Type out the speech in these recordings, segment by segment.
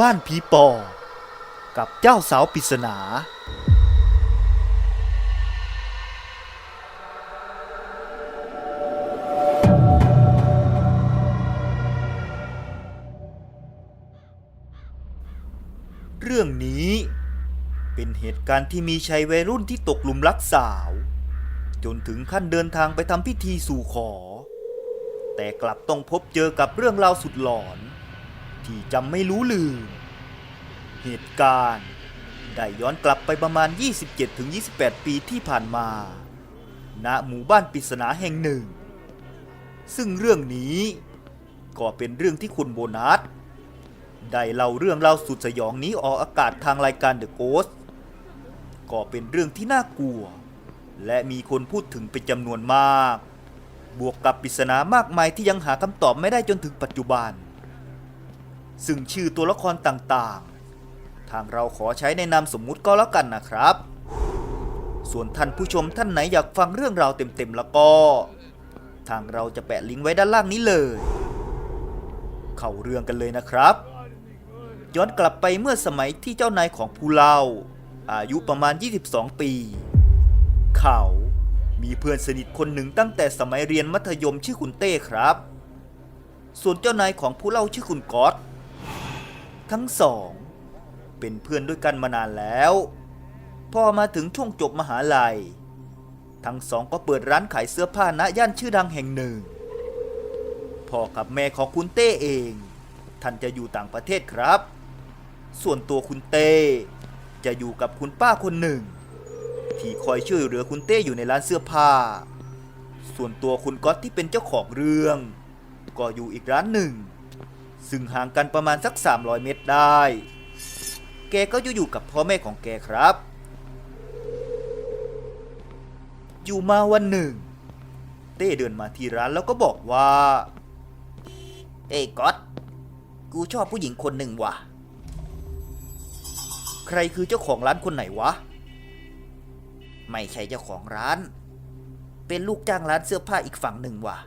บ้านผีปอ กับเจ้าสาวปริศนา เรื่องนี้เป็นเหตุการณ์ที่มีชายวัยรุ่นที่ตกหลุมรักสาว จนถึงขั้นเดินทางไปทำพิธีสู่ขอ แต่กลับต้องพบเจอกับเรื่องราวสุดหลอน ที่จำไม่รู้ลืม เหตุการณ์ ได้ย้อนกลับไปประมาณ 27-28 ปีที่ผ่านมา ณ หมู่บ้านปริศนาแห่งหนึ่ง ซึ่งเรื่องนี้ก็เป็นเรื่องที่คุณโบนัส ได้เล่าเรื่องราวสุดสยองนี้ออกอากาศทางรายการ The Ghost ก็เป็นเรื่องที่น่ากลัว และมีคนพูดถึงเป็นจำนวนมาก บวกกับปริศนามากมายที่ยังหาคำตอบไม่ได้จนถึงปัจจุบัน ซึ่งชื่อตัวละครต่างๆ ทางเราขอใช้ในนามสมมุติก็แล้วกันนะครับ ส่วนท่านผู้ชมท่านไหนอยากฟังเรื่องราวเต็มๆแล้วก็ ทางเราจะแปะลิงก์ไว้ด้านล่างนี้เลย เข้าเรื่องกันเลยนะครับ ย้อนกลับไปเมื่อสมัยที่เจ้านายของผู้เล่า อายุประมาณ 22 ปี เขามีเพื่อนสนิทคนหนึ่งตั้งแต่สมัยเรียนมัธยมชื่อคุณเต้ครับ ส่วนเจ้านายของผู้เล่าชื่อคุณก๊อต ทั้งสอง เป็นเพื่อนด้วยกันมานานแล้ว พอมาถึงช่วงจบมหาลัย ทั้งสองก็เปิดร้านขายเสื้อผ้าณย่านชื่อดังแห่งหนึ่ง พ่อกับแม่ของคุณเต้เอง ท่านจะอยู่ต่างประเทศครับ ส่วนตัวคุณเต้จะอยู่กับคุณป้าคนหนึ่ง ที่คอยช่วยเหลือคุณเต้อยู่ในร้านเสื้อผ้า ส่วนตัวคุณก๊อตที่เป็นเจ้าของเรื่อง ก็อยู่อีกร้านหนึ่ง ซึ่งห่างกันประมาณสัก 300 เมตรได้ แกก็อยู่อยู่กับพ่อแม่ของแกครับ อยู่มาวันหนึ่ง เต้เดินมาที่ร้านแล้วก็บอกว่า เอ้ก๊อตกูชอบผู้หญิงคนหนึ่งว่ะ ใครคือเจ้าของร้านคนไหนวะ ไม่ใช่เจ้าของร้าน เป็นลูกจ้างร้านเสื้อผ้าอีกฝั่งหนึ่งว่ะ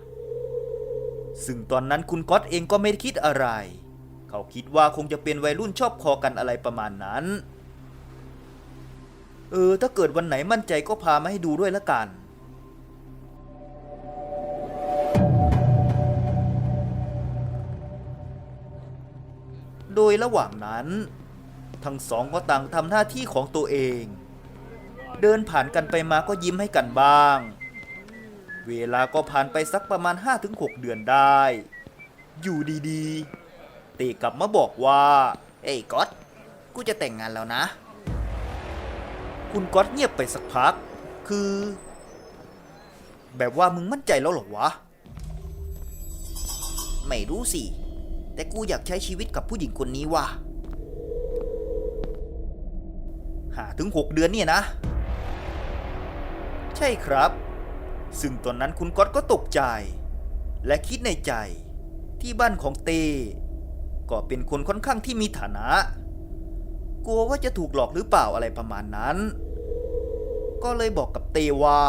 ซึ่งตอนนั้นคุณก๊อตเองก็ไม่คิดอะไร เขาคิดว่าคงจะเป็นวัยรุ่นชอบคอกันอะไรประมาณนั้น เออ ถ้าเกิดวันไหนมั่นใจก็พามาให้ดูด้วยละกัน โดยระหว่างนั้น ทั้งสองก็ต่างทำหน้าที่ของตัวเอง เดินผ่านกันไปมาก็ยิ้มให้กันบ้าง เวลาก็ผ่านไปสักประมาณ 5-6 เดือนได้ อยู่ดีๆ เตกลับมาบอกว่า เอ้ยก๊อตกูจะแต่งงานแล้วนะ คุณก๊อตเงียบไปสักพัก คือ แบบว่ามึงมั่นใจแล้วเหรอวะ ไม่รู้สิ แต่กูอยากใช้ชีวิตกับผู้หญิงคนนี้ว่ะหาถึงหกเดือนเนี่ยนะ ใช่ครับ ซึ่งตอนนั้นคุณก๊อตก็ตกใจ และคิดในใจที่บ้านของเต ก็เป็นคนค่อนข้างที่มีฐานะ กลัวว่าจะถูกหลอกหรือเปล่าอะไรประมาณนั้น ก็เลยบอกกับเตว่า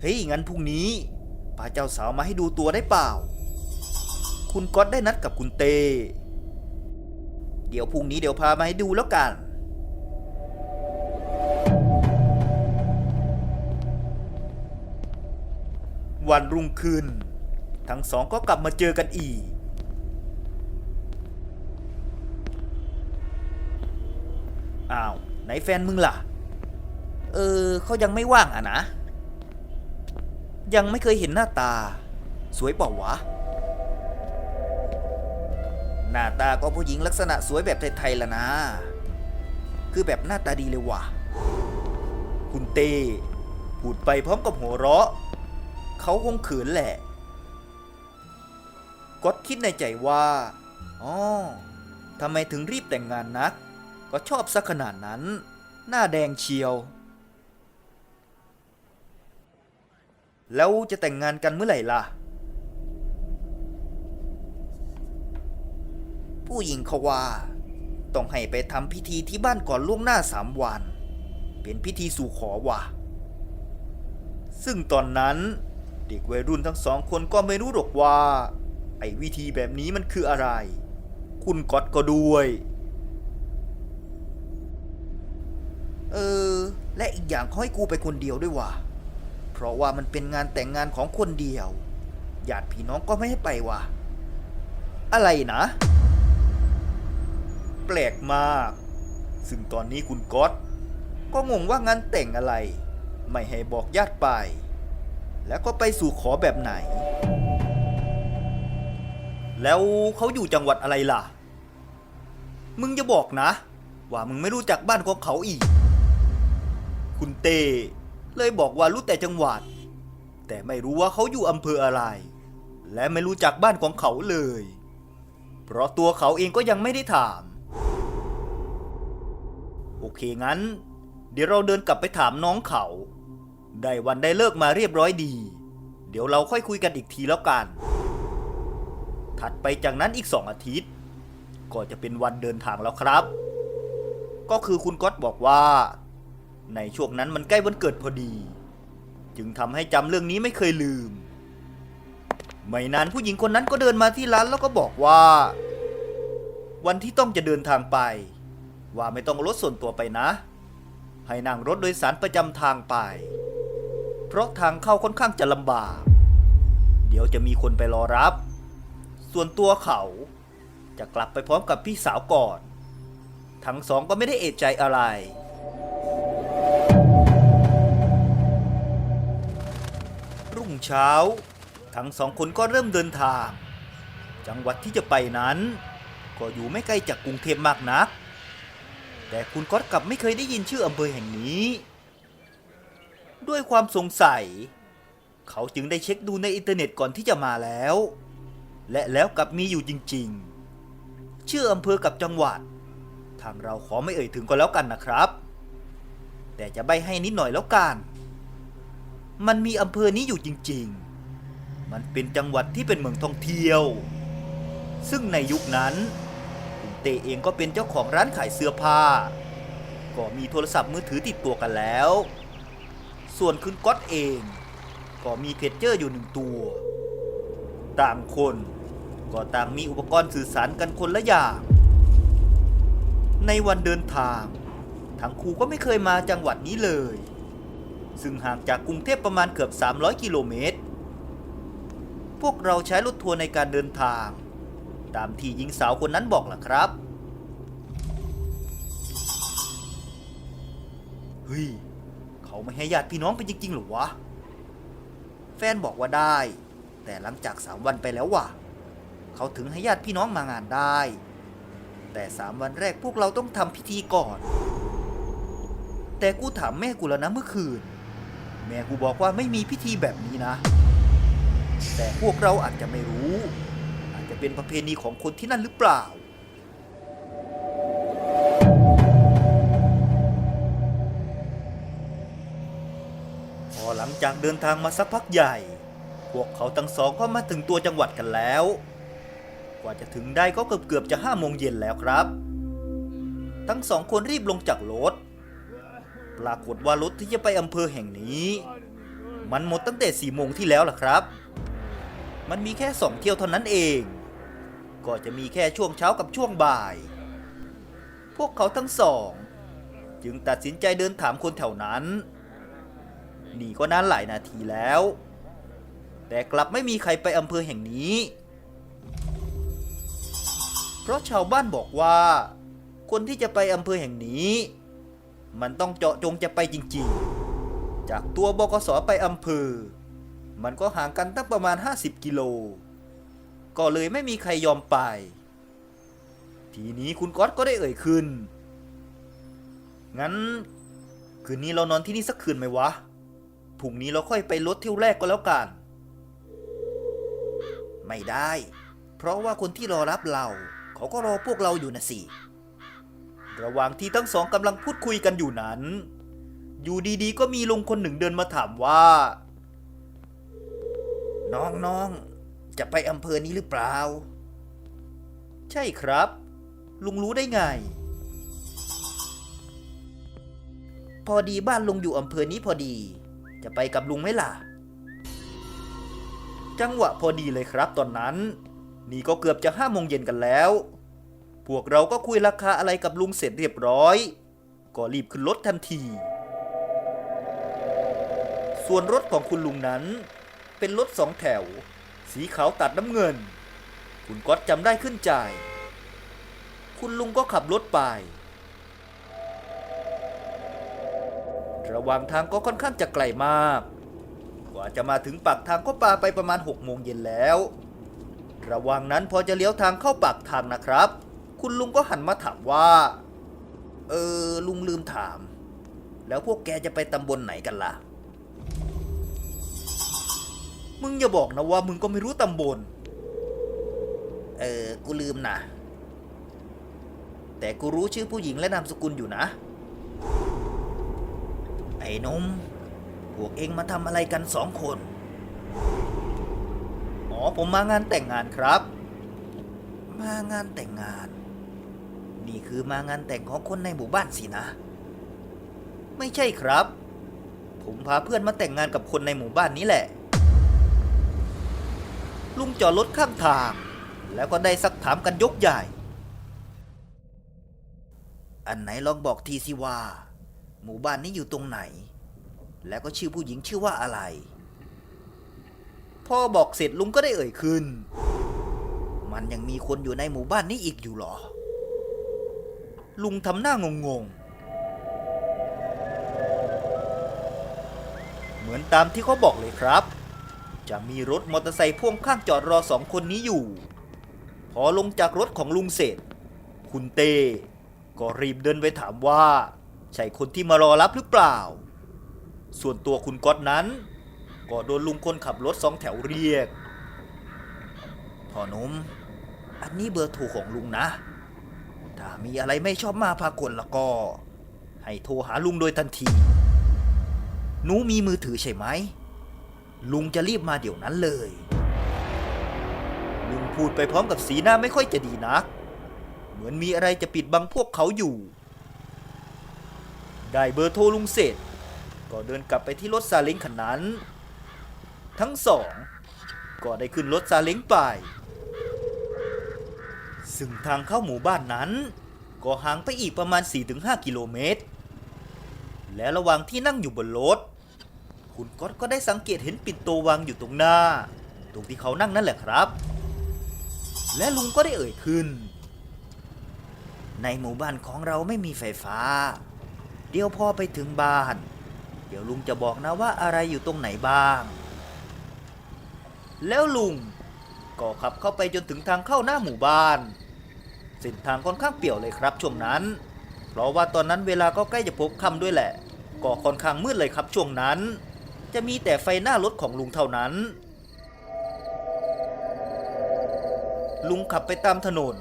เฮ้ยงั้นพรุ่งนี้พาเจ้าสาวมาให้ดูตัวได้เปล่า คุณก๊อตได้นัดกับคุณเต เดี๋ยวพรุ่งนี้เดี๋ยวพามาให้ดูแล้วกัน วันรุ่งขึ้น ทั้งสองก็กลับมาเจอกันอีก อ้าว ไหนแฟนมึงล่ะ เออเขายังไม่ว่างอะนะ ยังไม่เคยเห็นหน้าตา สวยเปล่าวะ หน้าตาก็ผู้หญิงลักษณะสวยแบบไทยๆละนะ คือแบบหน้าตาดีเลยว่ะ คุณเต้พูดไปพร้อมกับหัวเราะ เขาคงขินแหละก็คิดในใจว่าอ๋อทำไมถึงรีบแต่งงานนัก ก็ชอบสักขนาดนั้น หน้าแดงเชียว แล้วจะแต่งงานกันเมื่อไหร่ล่ะ ผู้หญิงเขาว่า ต้องให้ไปทำพิธีที่บ้านก่อนล่วงหน้าสามวัน เป็นพิธีสู่ขอว่ะ ซึ่งตอนนั้น เด็กวัยรุ่นทั้งสองคนก็ไม่รู้หรอกว่า ไอ้วิธีแบบนี้มันคืออะไร คุณก๊อตก็ด้วย เออ และอีกอย่างขาให้กูไปคนเดียวด้วยว่ะ เพราะว่ามันเป็นงานแต่งงานของคนเดียว ญาติพี่น้องก็ไม่ให้ไปว่ะ อะไรนะ แปลกมาก ซึ่งตอนนี้คุณก๊อตก็งงว่างานแต่งอะไร ไม่ให้บอกญาติไป แล้วก็ไปสู่ขอแบบไหน แล้วเขาอยู่จังหวัดอะไรล่ะ มึงจะบอกนะ ว่ามึงไม่รู้จักบ้านของเขาอีก คุณเต้เลยบอกว่ารู้แต่จังหวัด แต่ไม่รู้ว่าเขาอยู่อำเภออะไร และไม่รู้จักบ้านของเขาเลย เพราะตัวเขาเองก็ยังไม่ได้ถาม โอเคงั้น เดี๋ยวเราเดินกลับไปถามน้องเขา ได้วันได้เลิกมาเรียบร้อยดี เดี๋ยวเราค่อยคุยกันอีกทีแล้วกัน ถัดไปจากนั้นอีกสองอาทิตย์ ก็จะเป็นวันเดินทางแล้วครับ ก็คือคุณก๊อตบอกว่า ในช่วงนั้นมันใกล้วันเกิดพอดี จึงทำให้จำเรื่องนี้ไม่เคยลืม ไม่นานผู้หญิงคนนั้นก็เดินมาที่ร้านแล้วก็บอกว่า วันที่ต้องจะเดินทางไป ว่าไม่ต้องรถส่วนตัวไปนะ ให้นั่งรถโดยสารประจำทางไป เพราะทางเข้าค่อนข้างจะลำบาก เดี๋ยวจะมีคนไปรอรับ ส่วนตัวเขาจะกลับไปพร้อมกับพี่สาวก่อน ทั้งสองก็ไม่ได้เอะใจอะไร รุ่งเช้า ทั้งสองคนก็เริ่มเดินทาง จังหวัดที่จะไปนั้น ก็อยู่ไม่ไกลจากกรุงเทพมากนัก แต่คุณก๊อตกลับไม่เคยได้ยินชื่ออำเภอแห่งนี้ ด้วยความสงสัย เขาจึงได้เช็คดูในอินเทอร์เน็ตก่อนที่จะมาแล้ว และแล้วกลับมีอยู่จริงๆ ชื่ออำเภอกับจังหวัด ทางเราขอไม่เอ่ยถึงก็แล้วกันนะครับ แต่จะใบให้นิดหน่อยแล้วกัน มันมีอำเภอนี้อยู่จริงๆ มันเป็นจังหวัดที่เป็นเมืองท่องเที่ยว ซึ่งในยุคนั้นคุณเตเองก็เป็นเจ้าของร้านขายเสื้อผ้า ก็มีโทรศัพท์มือถือติดตัวกันแล้ว ส่วนคุณก๊อตเอง ก็มีเพจเจอร์อยู่หนึ่งตัว ต่างคนก็ต่างมีอุปกรณ์สื่อสารกันคนละอย่าง ในวันเดินทาง ทั้งคู่ก็ไม่เคยมาจังหวัดนี้เลย ซึ่งห่างจากกรุงเทพประมาณเกือบ 300 กิโลเมตร พวกเราใช้รถทัวร์ในการเดินทาง ตามที่หญิงสาวคนนั้นบอกล่ะครับ เฮ้ย เขาไม่ให้ญาติพี่น้องไปจริงๆหรอวะ แฟนบอกว่าได้ แต่หลังจากสามวันไปแล้วว่ะ เขาถึงให้ญาติพี่น้องมางานได้ แต่สามวันแรกพวกเราต้องทำพิธีก่อน แต่กูถามแม่กูแล้วนะเมื่อคืน แม่กูบอกว่าไม่มีพิธีแบบนี้นะ แต่พวกเราอาจจะไม่รู้ อาจจะเป็นประเพณีของคนที่นั่นหรือเปล่า จากเดินทางมาสักพักใหญ่ พวกเขาทั้งสองก็มาถึงตัวจังหวัดกันแล้ว กว่าจะถึงได้ก็เกือบเกือบๆจะห้าโมงเย็นแล้วครับ ทั้งสองคนรีบลงจากรถ ปรากฏว่ารถที่จะไปอำเภอแห่งนี้ มันหมดตั้งแต่สี่โมงที่แล้วล่ะครับ มันมีแค่สองเที่ยวเท่านั้นเอง ก็จะมีแค่ช่วงเช้ากับช่วงบ่าย พวกเขาทั้งสอง จึงตัดสินใจเดินถามคนแถวนั้น นี่ก็นานหลายนาทีแล้ว แต่กลับไม่มีใครไปอำเภอแห่งนี้ เพราะชาวบ้านบอกว่า คนที่จะไปอำเภอแห่งนี้ มันต้องเจาะจงจะไปจริงๆ จากตัวบกสไปอำเภอ มันก็ห่างกันตั้งประมาณ 50 กิโล ก็เลยไม่มีใครยอมไป ทีนี้คุณก๊อตก็ได้เอ่ยขึ้น งั้นคืนนี้เรานอนที่นี่สักคืนไหมวะ พรุ่งนี้เราค่อยไปรถเที่ยวแรกก็แล้วกัน ไม่ได้ เพราะว่าคนที่รอรับเราเขาก็รอพวกเราอยู่นะสิ ระหว่างที่ทั้งสองกำลังพูดคุยกันอยู่นั้น อยู่ดีๆ ก็มีลุงคนหนึ่งเดินมาถามว่า น้องๆ จะไปอำเภอนี้หรือเปล่า ใช่ครับ ลุงรู้ได้ไง พอดีบ้านลุงอยู่อำเภอนี้พอดี จะไปกับลุงไหมล่ะ จังหวะพอดีเลยครับตอนนั้น นี่ก็เกือบจะห้าโมงเย็นกันแล้ว พวกเราก็คุยราคาอะไรกับลุงเสร็จเรียบร้อย ก็รีบขึ้นรถทันที ส่วนรถของคุณลุงนั้น เป็นรถสองแถว สีขาวตัดน้ำเงิน คุณก๊อตจำได้ขึ้นใจ คุณลุงก็ขับรถไป ระหว่างทางก็ค่อนข้างจะไกลมาก กว่าจะมาถึงปากทางก็ปาไปประมาณ6โมงเย็นแล้ว ระหว่างนั้นพอจะเลี้ยวทางเข้าปากทางนะครับ คุณลุงก็หันมาถามว่า เออลุงลืมถาม แล้วพวกแกจะไปตำบลไหนกันล่ะ มึงอย่าบอกนะว่ามึงก็ไม่รู้ตำบล เออกูลืมนะแต่กูรู้ชื่อผู้หญิงและนามสกุลอยู่นะ ไอ้นมพวกเองมาทำอะไรกันสองคน อ๋อผมมางานแต่งงานครับ มางานแต่งงาน นี่คือมางานแต่งของคนในหมู่บ้านสินะ ไม่ใช่ครับ ผมพาเพื่อนมาแต่งงานกับคนในหมู่บ้านนี้แหละ ลุงจอดรถข้างทาง แล้วก็ได้ซักถามกันยกใหญ่ อันไหนลองบอกทีสิว่า หมู่บ้านนี้อยู่ตรงไหน แล้วก็ชื่อผู้หญิงชื่อว่าอะไร พ่อบอกเสร็จลุงก็ได้เอ่ยขึ้น มันยังมีคนอยู่ในหมู่บ้านนี้อีกอยู่หรอ ลุงทำหน้างงงๆเหมือนตามที่เขาบอกเลยครับ จะมีรถมอเตอร์ไซค์พ่วงข้างจอดรอสองคนนี้อยู่ พอลงจากรถของลุงเสร็จ คุณเต้ก็รีบเดินไปถามว่า ใช่คนที่มารอรับหรือเปล่า ส่วนตัวคุณก๊อตนั้น ก็โดนลุงคนขับรถสองแถวเรียกพ่อนุ่มอันนี้เบอร์โทรของลุงนะ ถ้ามีอะไรไม่ชอบมาพากลแล้วก็ ให้โทรหาลุงโดยทันที หนูมีมือถือใช่ไหม ลุงจะรีบมาเดี๋ยวนั้นเลย ลุงพูดไปพร้อมกับสีหน้าไม่ค่อยจะดีนัก เหมือนมีอะไรจะปิดบังพวกเขาอยู่ ได้เบอร์โทรลุงเสร็จ ก็เดินกลับไปที่รถซาเล้งคันนั้น ทั้งสอง ก็ได้ขึ้นรถซาเล้งไป ซึ่งทางเข้าหมู่บ้านนั้น ก็ห่างไปอีกประมาณ 4-5 กิโลเมตร และระหว่างที่นั่งอยู่บนรถ คุณก๊อตก็ได้สังเกตเห็นปิ่นโตวางอยู่ตรงหน้า ตรงที่เขานั่งนั่นแหละครับ และลุงก็ได้เอ่ยขึ้น ในหมู่บ้านของเราไม่มีไฟฟ้า เดี๋ยวพอไปถึงบ้าน เดี๋ยวลุงจะบอกนะว่าอะไรอยู่ตรงไหนบ้าง แล้วลุงก็ขับเข้าไปจนถึงทางเข้าหน้าหมู่บ้านเส้นทางค่อนข้างเปี่ยวเลยครับช่วงนั้น เพราะว่าตอนนั้นเวลาก็ใกล้จะพบค่ำด้วยแหละ ก็ค่อนข้างมืดเลยครับช่วงนั้น จะมีแต่ไฟหน้ารถของลุงเท่านั้น ลุงขับไปตามถนน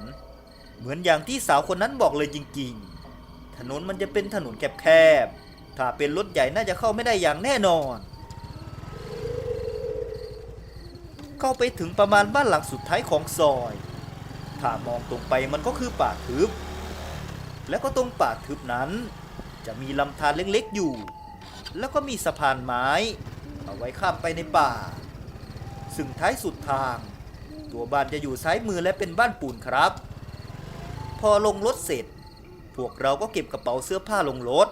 เหมือนอย่างที่สาวคนนั้นบอกเลยจริง ๆ ถนนมันจะเป็นถนนแคบๆ ถ้าเป็นรถใหญ่น่าจะเข้าไม่ได้อย่างแน่นอน เข้าไปถึงประมาณบ้านหลังสุดท้ายของซอย ถ้ามองตรงไปมันก็คือป่าทึบ แล้วก็ตรงป่าทึบนั้น จะมีลำธารเล็กๆอยู่ แล้วก็มีสะพานไม้ เอาไว้ข้ามไปในป่า ซึ่งท้ายสุดทาง ตัวบ้านจะอยู่ซ้ายมือและเป็นบ้านปูนครับ พอลงรถเสร็จ พวกเราก็เก็บกระเป๋าเสื้อผ้าลงรถ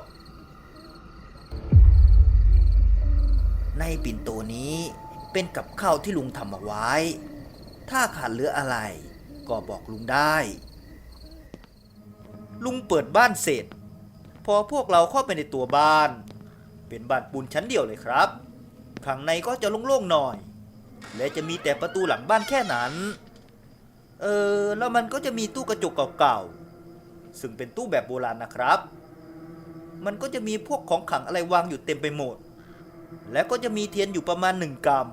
ในปิ่นโตนี้เป็นกับข้าวที่ลุงทำเอาไว้ ถ้าขาดเหลืออะไร ก็บอกลุงได้ ลุงเปิดบ้านเสร็จ พอพวกเราเข้าไปในตัวบ้าน เป็นบ้านปูนชั้นเดียวเลยครับ ข้างในก็จะโล่งๆหน่อย และจะมีแต่ประตูหลังบ้านแค่นั้น เออ แล้วมันก็จะมีตู้กระจกเก่าๆ ซึ่งเป็นตู้แบบโบราณนะครับ มันก็จะมีพวกของขังอะไรวางอยู่เต็มไปหมด และก็จะมีเทียนอยู่ประมาณหนึ่งกรัม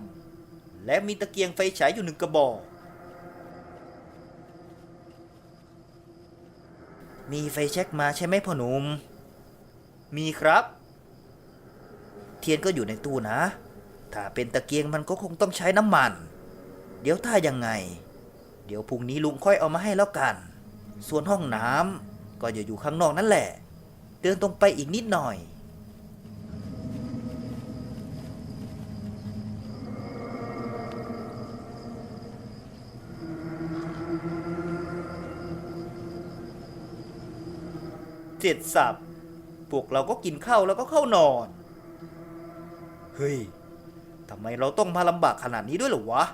และมีตะเกียงไฟฉายอยู่หนึ่งกระบอก มีไฟแช็กมาใช่ไหมพ่อหนุ่ม มีครับ เทียนก็อยู่ในตู้นะ ถ้าเป็นตะเกียงมันก็คงต้องใช้น้ำมัน เดี๋ยวถ้ายังไง เดี๋ยวพรุ่งนี้ลุงค่อยเอามาให้แล้วกัน ส่วนห้องน้ำก็จะอยู่ข้างนอกนั่นแหละ เดินตรงไปอีกนิดหน่อย เจ็ดสับพวกเราก็กินข้าวแล้วก็เข้านอน เฮ้ยทำไมเราต้องมาลำบากขนาดนี้ด้วยหรอวะ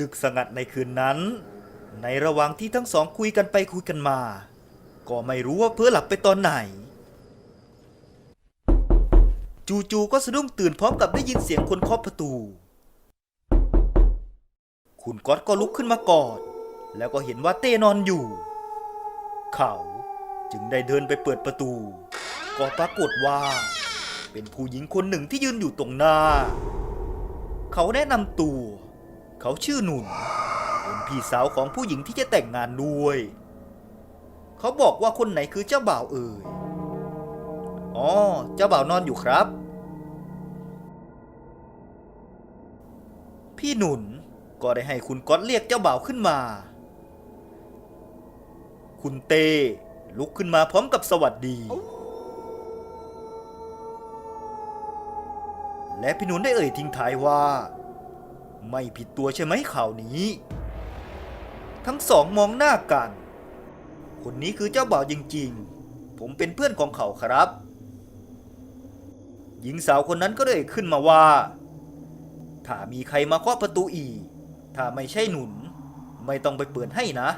ดึกสงัดในคืนนั้น ในระหว่างที่ทั้งสองคุยกันไปคุยกันมา ก็ไม่รู้ว่าเพื่อหลับไปตอนไหน จู่ๆก็สะดุ้งตื่นพร้อมกับได้ยินเสียงคนเคาะประตู คุณก๊อตก็ลุกขึ้นมากอด แล้วก็เห็นว่าเต้นอนอยู่ เขาจึงได้เดินไปเปิดประตู ก็ปรากฏว่า เป็นผู้หญิงคนหนึ่งที่ยืนอยู่ตรงหน้า เขาแนะนำตัว เขาชื่อหนุนเป็นพี่สาวของผู้หญิงที่จะแต่งงานด้วย เขาบอกว่าคนไหนคือเจ้าบ่าวเอ่ย อ๋อ เจ้าบ่าวนอนอยู่ครับ พี่หนุนก็ได้ให้คุณก๊อตเรียกเจ้าบ่าวขึ้นมา คุณเต้ลุกขึ้นมาพร้อมกับสวัสดี และพี่หนุนได้เอ่ยทิ้งท้ายว่า ไม่ผิดตัวใช่ไหมข่าวนี้ ทั้งสองมองหน้ากัน คนนี้คือเจ้าบ่าวจริงๆ ผมเป็นเพื่อนของเขาครับ หญิงสาวคนนั้นก็ได้ขึ้นมาว่า ถ้ามีใครมาเคาะประตูอีก ถ้าไม่ใช่หนุน ไม่ต้องไปเปิดให้นะ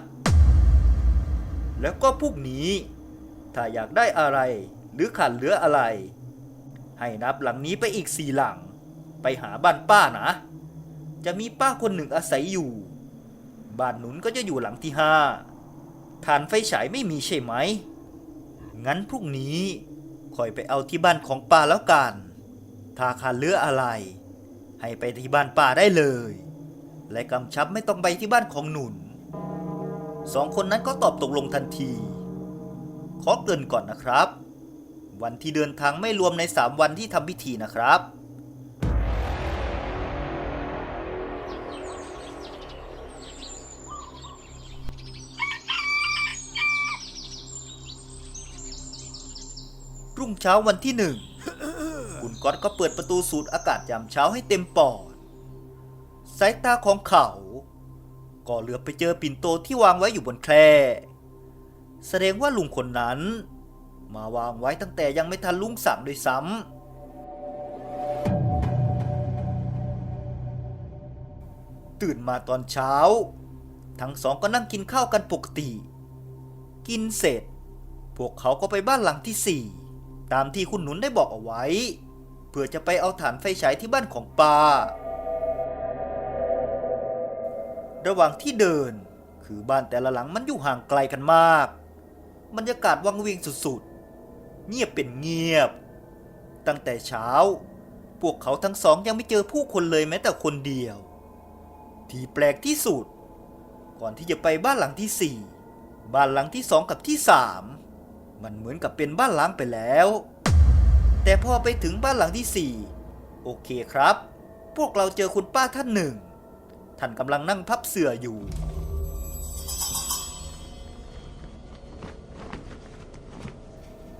แล้วก็พวกนี้ ถ้าอยากได้อะไรหรือขาดเหลืออะไร ให้นับหลังนี้ไปอีกสี่หลัง ไปหาบ้านป้านะ จะมีป้าคนหนึ่งอาศัยอยู่ บ้านหนุนก็จะอยู่หลังที่ห้าฐานไฟฉายไม่มีใช่ไหม งั้นพรุ่งนี้คอยไปเอาที่บ้านของป้าแล้วกัน ถ้าขาดเลืออะไร ให้ไปที่บ้านป้าได้เลย และกำชับไม่ต้องไปที่บ้านของหนุน สองคนนั้นก็ตอบตกลงทันที ขอเกรินก่อนนะครับ วันที่เดินทางไม่รวมในสามวันที่ทำพิธีนะครับ รุ่งเช้าวันที่หนึ่งคุณก๊อตก็เปิดประตูสูดอากาศยามเช้าให้เต็มปอด สายตาของเขา ก็เหลือบไปเจอปิ่นโตที่วางไว้อยู่บนแคร่แสดงว่าลุงคนนั้น มาวางไว้ตั้งแต่ยังไม่ทันลุงสั่งด้วยซ้ำตื่นมาตอนเช้า ทั้งสองก็นั่งกินข้าวกันปกติ กินเสร็จ พวกเขาก็ไปบ้านหลังที่สี่ ตามที่คุณหนุนได้บอกเอาไว้ เพื่อจะไปเอาฐานไฟฉายที่บ้านของป้าระหว่างที่เดิน คือบ้านแต่ละหลังมันอยู่ห่างไกลกันมาก บรรยากาศวังเวงสุดๆ เงียบเป็นเงียบ ตั้งแต่เช้า พวกเขาทั้งสองยังไม่เจอผู้คนเลยแม้แต่คนเดียว ที่แปลกที่สุด ก่อนที่จะไปบ้านหลังที่สี่บ้านหลังที่สองกับที่สาม มันเหมือนกับเป็นบ้านล้างไปแล้ว แต่พอไปถึงบ้านหลังที่สี่โอเคครับ พวกเราเจอคุณป้าท่านหนึ่ง ท่านกำลังนั่งพับเสื่ออยู่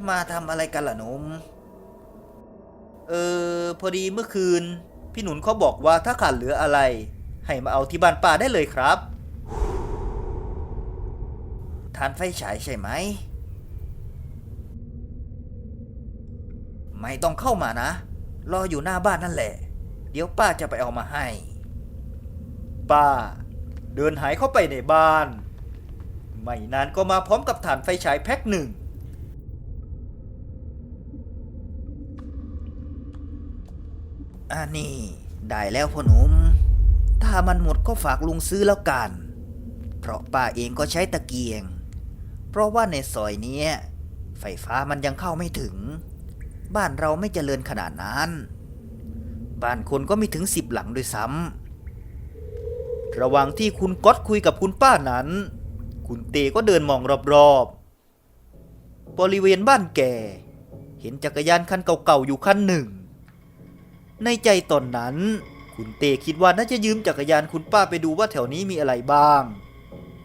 มาทำอะไรกันล่ะหนม เออ พอดีเมื่อคืน พี่หนุนเขาบอกว่าถ้าขาดเหลืออะไร ให้มาเอาที่บ้านป้าได้เลยครับ ทานไฟฉายใช่ไหม ไม่ต้องเข้ามานะ รออยู่หน้าบ้านนั่นแหละ เดี๋ยวป้าจะไปเอามาให้ ป้า เดินหายเข้าไปในบ้าน ไม่นานก็มาพร้อมกับฐานไฟฉายแพ็คหนึ่ง อันนี้ได้แล้วพ่อหนุ่ม ถ้ามันหมดก็ฝากลุงซื้อแล้วกัน เพราะป้าเองก็ใช้ตะเกียง เพราะว่าในซอยเนี้ย ไฟฟ้ามันยังเข้าไม่ถึง บ้านเราไม่เจริญขนาดนั้น บ้านคนก็มีถึงสิบหลังด้วยซ้ำระหว่างที่คุณก๊อตคุยกับคุณป้านั้น คุณเตก็เดินมองรอบๆ บริเวณบ้านแก เห็นจักรยานคันเก่าๆอยู่คันหนึ่ง ในใจตอนนั้น คุณเตคิดว่าน่าจะยืมจักรยานคุณป้าไปดูว่าแถวนี้มีอะไรบ้าง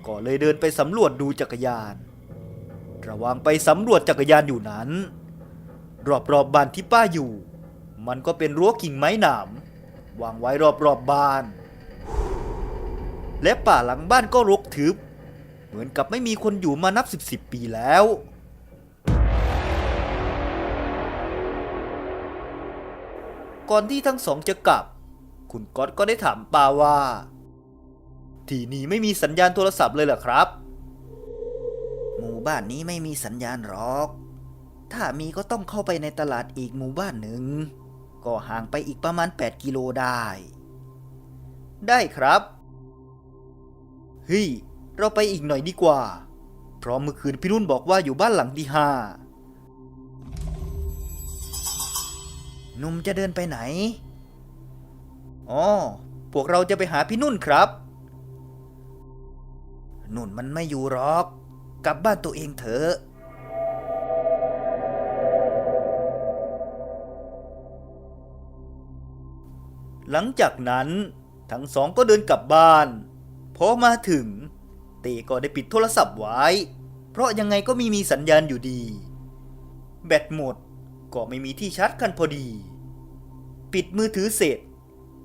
ก็เลยเดินไปสำรวจดูจักรยาน ระหว่างไปสำรวจจักรยานอยู่นั้น รอบๆบบ้านที่ป้าอยู่ มันก็เป็นรั้วกิ่งไม้หนามวางไว้รอบๆบบ้าน และป่าหลังบ้านก็รกทึบ เหมือนกับไม่มีคนอยู่มานับสิบสิบปีแล้ว ก่อนที่ทั้งสองจะกลับ คุณก๊อตก็ได้ถามป้าว่า ที่นี่ไม่มีสัญญาณโทรศัพท์เลยเหรอครับ หมู่บ้านนี้ไม่มีสัญญาณหรอก ถ้ามีก็ต้องเข้าไปในตลาดอีกหมู่บ้านหนึ่ง ก็ห่างไปอีกประมาณ 8 กิโลได้ ได้ครับ เฮ้ย เราไปอีกหน่อยดีกว่า เพราะเมื่อคืนพี่นุ่นบอกว่าอยู่บ้านหลังที่ห้าหนุ่มจะเดินไปไหน อ๋อ พวกเราจะไปหาพี่นุ่นครับ นุ่นมันไม่อยู่หรอก กลับบ้านตัวเองเถอะ หลังจากนั้นทั้งสองก็เดินกลับบ้าน พอมาถึง เตก็ได้ปิดโทรศัพท์ไว้ เพราะยังไงก็ไม่มีสัญญาณอยู่ดี แบตหมดก็ไม่มีที่ชาร์จกันพอดี ปิดมือถือเสร็จ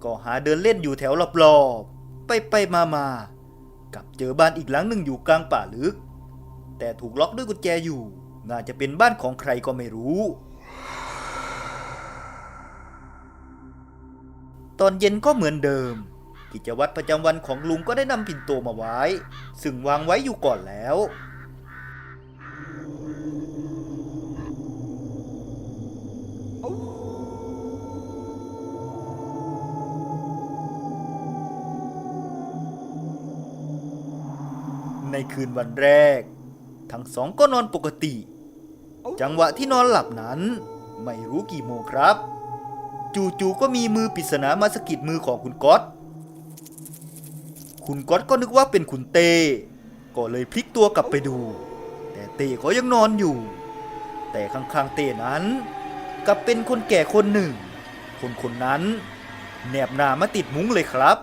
ก็หาเดินเล่นอยู่แถวรอบๆ ไปไปมามาๆกับเจอบ้านอีกหลังหนึ่งอยู่กลางป่าลึก แต่ถูกล็อกด้วยกุญแจอยู่ น่าจะเป็นบ้านของใครก็ไม่รู้ ตอนเย็นก็เหมือนเดิม กิจวัตรประจำวันของลุงก็ได้นำปิ่นโตมาไว้ ซึ่งวางไว้อยู่ก่อนแล้ว ในคืนวันแรก ทั้งสองก็นอนปกติ จังหวะที่นอนหลับนั้น ไม่รู้กี่โมงครับ จู่ๆก็มีมือปริศนามาสะกิดมือของคุณก๊อต คุณก๊อตก็นึกว่าเป็นคุณเต้ก็เลยพลิกตัวกลับไปดู แต่เต้ก็ยังนอนอยู่ แต่ข้างๆเต้นั้นกลับเป็นคนแก่คนหนึ่ง คนคนนั้นแนบหน้ามาติดมุ้งเลยครับ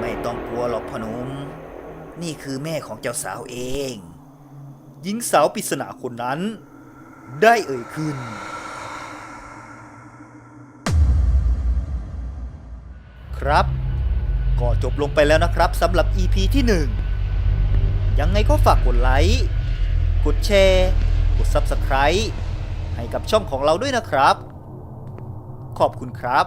ไม่ต้องกลัวหรอกพอหนุมนี่คือแม่ของเจ้าสาวเอง หญิงสาวปริศนาคนนั้น ได้เอ่ยขึ้น ครับ ก็จบลงไปแล้วนะครับสำหรับ EP ที่ 1 ยังไงก็ฝากกดไลค์ กดแชร์ กด Subscribe ให้กับช่องของเราด้วยนะครับ ขอบคุณครับ